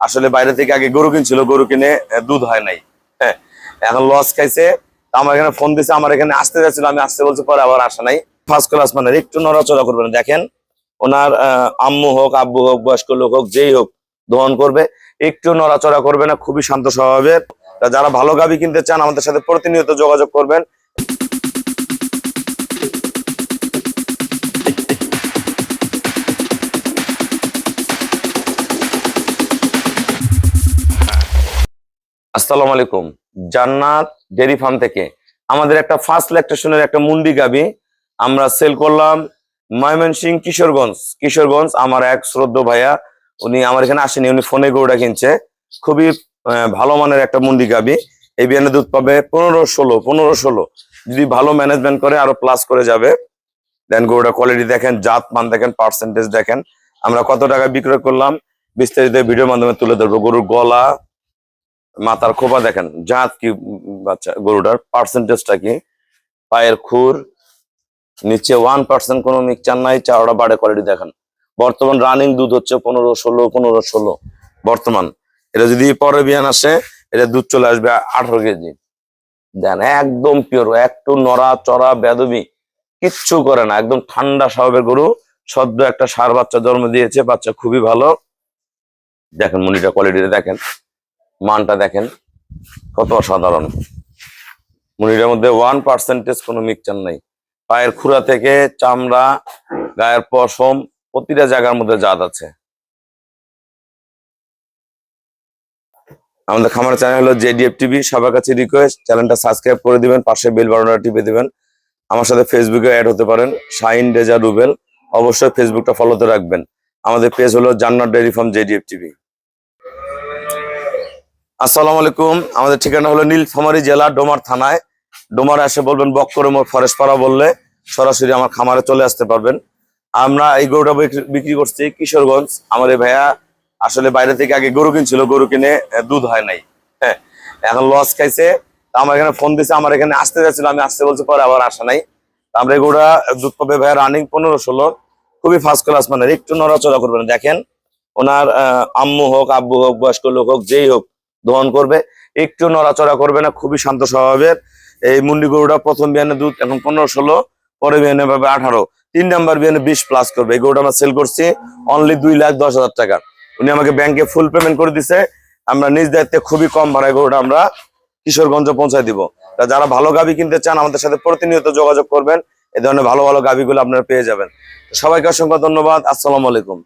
আসলে বাইরে থেকে আগে গরু কিনছিল, গরু কিনে দুধ হয় নাই। হ্যাঁ এখন লস খাইছে আমার এখানে ফোন দিছে, আমার এখানে আসতে যাচ্ছিল, আমি আসতে বলছি, পরে আবার আসা নাই। ফার্স্ট ক্লাস মানে একটু নড়াচড়া করবেন, দেখেন, ওনার আম্মু হোক, আব্বু হোক, বয়স্ক লোক হোক, যেই হোক, দহন করবে, একটু নড়াচড়া করবে না, খুবই শান্ত স্বভাবের। যারা ভালো গাবি কিনতে চান, আমাদের সাথে প্রতিনিয়ত যোগাযোগ করবেন। আসসালামু আলাইকুম। জান্নাত ডেরি ফার্ম থেকে আমাদের একটা ফার্স্ট ল্যাকটেশনের একটা মুন্ডি গাবি আমরা সেল করলাম ময়মনসিং কিশোরগঞ্জ। কিশোরগঞ্জ আমার এক শ্রদ্ধ ভাইয়া, উনি আমার এখানে আসেনি, উনি ফোনে গরুটা কিনছে। খুবই ভালো মানের একটা মুন্ডি গাবি। এই বিয়ানে দুধ পাবে পনেরো ষোলো পনেরো ষোলো। যদি ভালো ম্যানেজমেন্ট করে, আরও প্লাস করে যাবে। দেন গরুটা কোয়ালিটি দেখেন জাত মান দেখেন পার্সেন্টেজ দেখেন। আমরা কত টাকা বিক্রয় করলাম, বিস্তারিত ভিডিওর মাধ্যমে তুলে ধরবো। গরুর গলা মাথার খোপা দেখেন, জাত কি বাচ্চা, গরুটার পার্সেন্টেজটা কি? পায়ের খুর, নিচে ওয়ান পার্সেন্ট কোনো মিক্সচার নাই চাওড়া বাড়ে কোয়ালিটি দেখেন। বর্তমান রানিং দুধ হচ্ছে পনেরো, ষোলো পনেরো, ষোলো, বর্তমান। এটা যদি পরে বিয়ান আসে, এটা দুধ চলে আসবে আঠারো কেজি। দেন একদম পিওর একটু নড়া, চড়া, বেদবি, কিচ্ছু করে না, একদম ঠান্ডা স্বভাবের গরু, সদ্য একটা সার বাচ্চা জন্ম দিয়েছে, বাচ্চা খুবই ভালো। দেখেন মনিটা কোয়ালিটিটা দেখেন। মানটা দেখেন, কত অসাধারণ। মুনিটার মধ্যে ওয়ান পার্সেন্টেজ কোনো মিক্সচার নাই। পায়ের খুরা থেকে চামড়া, গায়ের পশম, প্রতিটা জায়গার মধ্যে জাত আছে। আমাদের খামার চ্যানেল হলো জেডিএফ টিভি সবার কাছে রিকোয়েস্ট চ্যানেলটা সাবস্ক্রাইব করে দিবেন, পাশে বেল বাটনটা টিপে দিবেন। আমার সাথে ফেসবুকে অ্যাড হতে পারেন শাইন রেজা রুবেল। অবশ্যই ফেসবুকটা ফলোতে রাখবেন। আমাদের পেজ হলো জান্নাত ডেয়ারি ফার্ম জেডিএফ টিভি আসসালামু আলাইকুম। আমাদের ঠিকানা হলো নীলফামারী জেলা, ডোমার থানায়। ডোমার এসে বলবেন বক্করে মোড় ফরেস্ট পাড়া বললে সরাসরি আমার খামারে চলে আসতে পারবেন। আমরা এই গরুটা বিক্রি- করছি কিশোরগঞ্জ। আমার এই ভাইয়া আসলে বাইরে থেকে আগে গরু কিনছিল, গরু কিনে দুধ হয় নাই। হ্যাঁ এখন লস খাইছে। তা আমার এখানে ফোন দিছে, আমার এখানে আসতে যাচ্ছিল, আমি আসতে বলছি, পরে আবার আসা নাই। তা আমরা এই গরুটা দুধ পাবে ভাইয়া রানিং পনেরো ষোলো। খুবই ফার্স্ট ক্লাস মানে একটু নড়াচড়া করবেন। দেখেন, ওনার আম্মু হোক, আব্বু হোক, বয়স্ক লোক হোক, যেই হোক দহন করবে, একটু নড়াচড়া করবে না, খুবই শান্ত স্বভাবের। এই মুন্ডি গরুটা প্রথম বিয়ানে দুধ এখন পনেরো ষোলো, পরে বিয়ানে পাবে আঠারো। তিন নাম্বার বিয়ানে বিশ প্লাস করবে। এই গরুটা আমরা সেল করছি অনলি দুই লাখ দশ হাজার টাকা। উনি আমাকে ব্যাংকে ফুল পেমেন্ট করে দিছে। আমরা নিজ দায়িত্বে খুবই কম ভাড়ায় গরুটা আমরা কিশোরগঞ্জ পৌঁছায় দিব। তা যারা ভালো গাবি কিনতে চান, আমাদের সাথে প্রতিনিয়ত যোগাযোগ করবেন। এ ধরনের ভালো ভালো গাবিগুলো আপনারা পেয়ে যাবেন। সবাইকে অসংখ্য ধন্যবাদ। আসসালামু আলাইকুম।